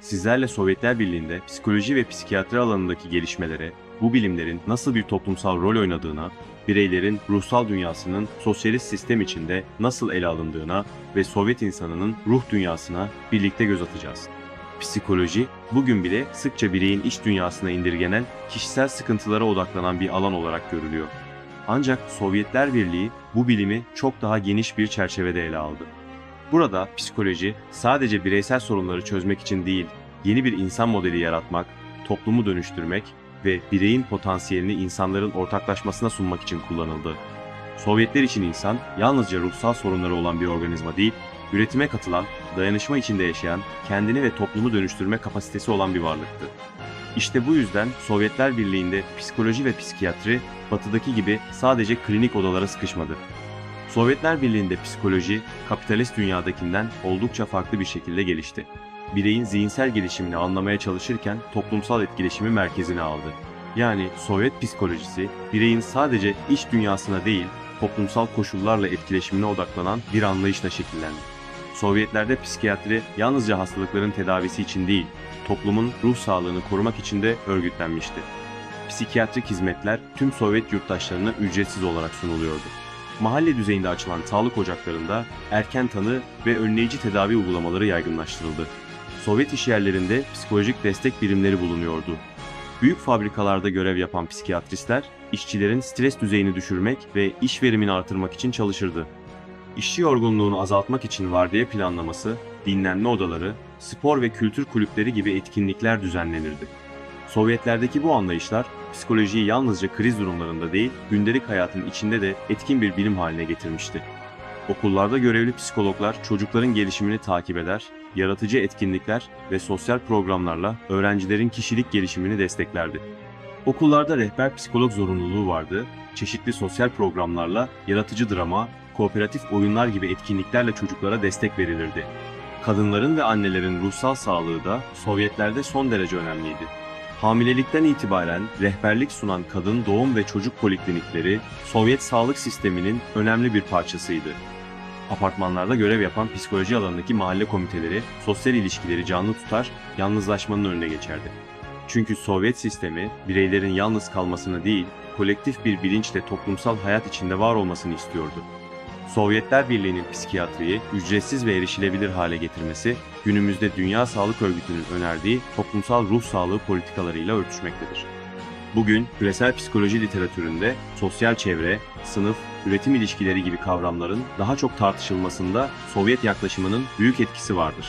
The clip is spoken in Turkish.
sizlerle Sovyetler Birliği'nde psikoloji ve psikiyatri alanındaki gelişmelere, bu bilimlerin nasıl bir toplumsal rol oynadığına, bireylerin ruhsal dünyasının sosyalist sistem içinde nasıl ele alındığına ve Sovyet insanının ruh dünyasına birlikte göz atacağız. Psikoloji, bugün bile sıkça bireyin iç dünyasına indirgenen kişisel sıkıntılara odaklanan bir alan olarak görülüyor. Ancak Sovyetler Birliği bu bilimi çok daha geniş bir çerçevede ele aldı. Burada psikoloji sadece bireysel sorunları çözmek için değil, yeni bir insan modeli yaratmak, toplumu dönüştürmek ve bireyin potansiyelini insanların ortaklaşmasına sunmak için kullanıldı. Sovyetler için insan yalnızca ruhsal sorunları olan bir organizma değil, üretime katılan, dayanışma içinde yaşayan, kendini ve toplumu dönüştürme kapasitesi olan bir varlıktı. İşte bu yüzden Sovyetler Birliği'nde psikoloji ve psikiyatri batıdaki gibi sadece klinik odalara sıkışmadı. Sovyetler Birliği'nde psikoloji, kapitalist dünyadakinden oldukça farklı bir şekilde gelişti. Bireyin zihinsel gelişimini anlamaya çalışırken toplumsal etkileşimi merkezine aldı. Yani Sovyet psikolojisi, bireyin sadece iç dünyasına değil, toplumsal koşullarla etkileşimine odaklanan bir anlayışla şekillendi. Sovyetlerde psikiyatri yalnızca hastalıkların tedavisi için değil, toplumun ruh sağlığını korumak için de örgütlenmişti. Psikiyatrik hizmetler tüm Sovyet yurttaşlarına ücretsiz olarak sunuluyordu. Mahalle düzeyinde açılan sağlık ocaklarında erken tanı ve önleyici tedavi uygulamaları yaygınlaştırıldı. Sovyet işyerlerinde psikolojik destek birimleri bulunuyordu. Büyük fabrikalarda görev yapan psikiyatristler, işçilerin stres düzeyini düşürmek ve iş verimini artırmak için çalışırdı. İşçi yorgunluğunu azaltmak için vardiya planlaması, dinlenme odaları, spor ve kültür kulüpleri gibi etkinlikler düzenlenirdi. Sovyetlerdeki bu anlayışlar psikolojiyi yalnızca kriz durumlarında değil, gündelik hayatın içinde de etkin bir bilim haline getirmişti. Okullarda görevli psikologlar çocukların gelişimini takip eder, yaratıcı etkinlikler ve sosyal programlarla öğrencilerin kişilik gelişimini desteklerdi. Okullarda rehber psikolog zorunluluğu vardı, çeşitli sosyal programlarla yaratıcı drama, kooperatif oyunlar gibi etkinliklerle çocuklara destek verilirdi. Kadınların ve annelerin ruhsal sağlığı da Sovyetlerde son derece önemliydi. Hamilelikten itibaren rehberlik sunan kadın doğum ve çocuk poliklinikleri Sovyet sağlık sisteminin önemli bir parçasıydı. Apartmanlarda görev yapan psikoloji alanındaki mahalle komiteleri sosyal ilişkileri canlı tutar, yalnızlaşmanın önüne geçerdi. Çünkü Sovyet sistemi bireylerin yalnız kalmasını değil, kolektif bir bilinçle toplumsal hayat içinde var olmasını istiyordu. Sovyetler Birliği'nin psikiyatriyi ücretsiz ve erişilebilir hale getirmesi, günümüzde Dünya Sağlık Örgütü'nün önerdiği toplumsal ruh sağlığı politikalarıyla örtüşmektedir. Bugün küresel psikoloji literatüründe sosyal çevre, sınıf, üretim ilişkileri gibi kavramların daha çok tartışılmasında Sovyet yaklaşımının büyük etkisi vardır.